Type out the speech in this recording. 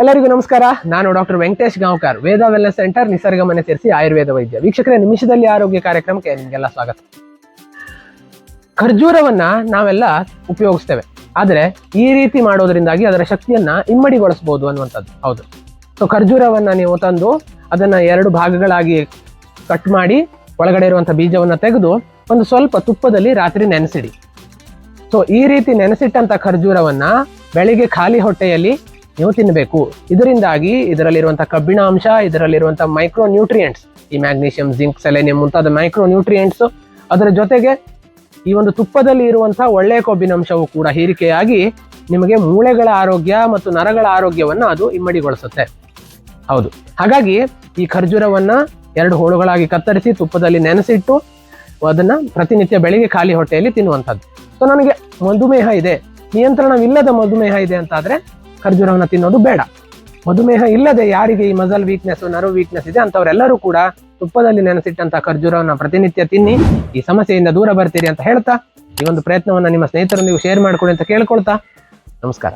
ಎಲ್ಲರಿಗೂ ನಮಸ್ಕಾರ. ನಾನು doctor Venkatesh Gaonkar. Veda wellness centre Nisarga Mane ಸೇರಿಸಿ ಆಯುರ್ವೇದ ವೈದ್ಯ. ವೀಕ್ಷಕರೇ, ನಿಮಿಷದಲ್ಲಿ ಆರೋಗ್ಯ ಕಾರ್ಯಕ್ರಮಕ್ಕೆ ನಿಮಗೆಲ್ಲ ಸ್ವಾಗತ. ಖರ್ಜೂರವನ್ನ ನಾವೆಲ್ಲ ಉಪಯೋಗಿಸ್ತೇವೆ. ಆದ್ರೆ ಈ ರೀತಿ ಮಾಡೋದ್ರಿಂದಾಗಿ ಅದರ ಶಕ್ತಿಯನ್ನ ಇಮ್ಮಡಿಗೊಳಿಸಬಹುದು ಅನ್ನುವಂಥದ್ದು. ಹೌದು. ಸೊ ಖರ್ಜೂರವನ್ನ ನೀವು ತಂದು ಅದನ್ನ ಎರಡು ಭಾಗಗಳಾಗಿ ಕಟ್ ಮಾಡಿ ಒಳಗಡೆ ಇರುವಂತಹ ಬೀಜವನ್ನ ತೆಗೆದು ಒಂದು ಸ್ವಲ್ಪ ತುಪ್ಪದಲ್ಲಿ ರಾತ್ರಿ ನೆನೆಸಿಡಿ. ಸೊ ಈ ರೀತಿ ನೆನೆಸಿಟ್ಟಂತ ಖರ್ಜೂರವನ್ನ ಬೆಳಿಗ್ಗೆ ಖಾಲಿ ಹೊಟ್ಟೆಯಲ್ಲಿ ನೀವು ತಿನ್ನಬೇಕು ಇದರಿಂದಾಗಿ ಇದರಲ್ಲಿರುವಂತಹ ಕಬ್ಬಿಣಾಂಶ ಇದರಲ್ಲಿರುವಂತಹ ಮೈಕ್ರೋ ನ್ಯೂಟ್ರಿಯೆಂಟ್ಸ್ ಈ ಮ್ಯಾಗ್ನೀಷಿಯಂ ಜಿಂಕ್ ಸೆಲೆನಿಯಂ ಮುಂತಾದ ಮೈಕ್ರೋ ನ್ಯೂಟ್ರಿಯೆಂಟ್ಸ್ ಅದರ ಜೊತೆಗೆ ಈ ಒಂದು ತುಪ್ಪದಲ್ಲಿ ಇರುವಂತಹ ಒಳ್ಳೆಯ ಕೊಬ್ಬಿನ ಅಂಶವು ಕೂಡ ಹೀರಿಕೆಯಾಗಿ ನಿಮಗೆ ಮೂಳೆಗಳ ಆರೋಗ್ಯ ಮತ್ತು ನರಗಳ ಆರೋಗ್ಯವನ್ನು ಅದು ಇಮ್ಮಡಿಗೊಳಿಸುತ್ತೆ. ಹೌದು. ಹಾಗಾಗಿ ಈ ಖರ್ಜೂರವನ್ನ ಎರಡು ಹೋಳುಗಳಾಗಿ ಕತ್ತರಿಸಿ ತುಪ್ಪದಲ್ಲಿ ನೆನೆಸಿಟ್ಟು ಅದನ್ನ ಪ್ರತಿನಿತ್ಯ ಬೆಳಿಗ್ಗೆ ಖಾಲಿ ಹೊಟ್ಟೆಯಲ್ಲಿ ತಿನ್ನುವಂಥದ್ದು. ಸೊ ನನಗೆ ಮಧುಮೇಹ ಇದೆ. ನಿಯಂತ್ರಣವಿಲ್ಲದ ಮಧುಮೇಹ ಇದೆ ಅಂತಾದ್ರೆ ಖರ್ಜೂರವನ್ನ ತಿನ್ನೋದು ಬೇಡ. ಮಧುಮೇಹ ಇಲ್ಲದೆ ಯಾರಿಗೆ ಈ ಮಸಲ್ ವೀಕ್ನೆಸ್ ನರ್ವ್ ವೀಕ್ನೆಸ್ ಇದೆ ಅಂತವರೆಲ್ಲರೂ ಕೂಡ ತುಪ್ಪದಲ್ಲಿ ನೆನೆಸಿಟ್ಟಂತಹ ಖರ್ಜೂರವನ್ನು ಪ್ರತಿನಿತ್ಯ ತಿನ್ನಿ, ಈ ಸಮಸ್ಯೆಯಿಂದ ದೂರ ಬರ್ತೀರಿ ಅಂತ ಹೇಳ್ತಾ, ಈ ಒಂದು ಪ್ರಯತ್ನವನ್ನು ನಿಮ್ಮ ಸ್ನೇಹಿತರೊಂದಿಗೆ ಶೇರ್ ಮಾಡ್ಕೊಳ್ಳಿ ಅಂತ ಕೇಳ್ಕೊಳ್ತಾ, ನಮಸ್ಕಾರ.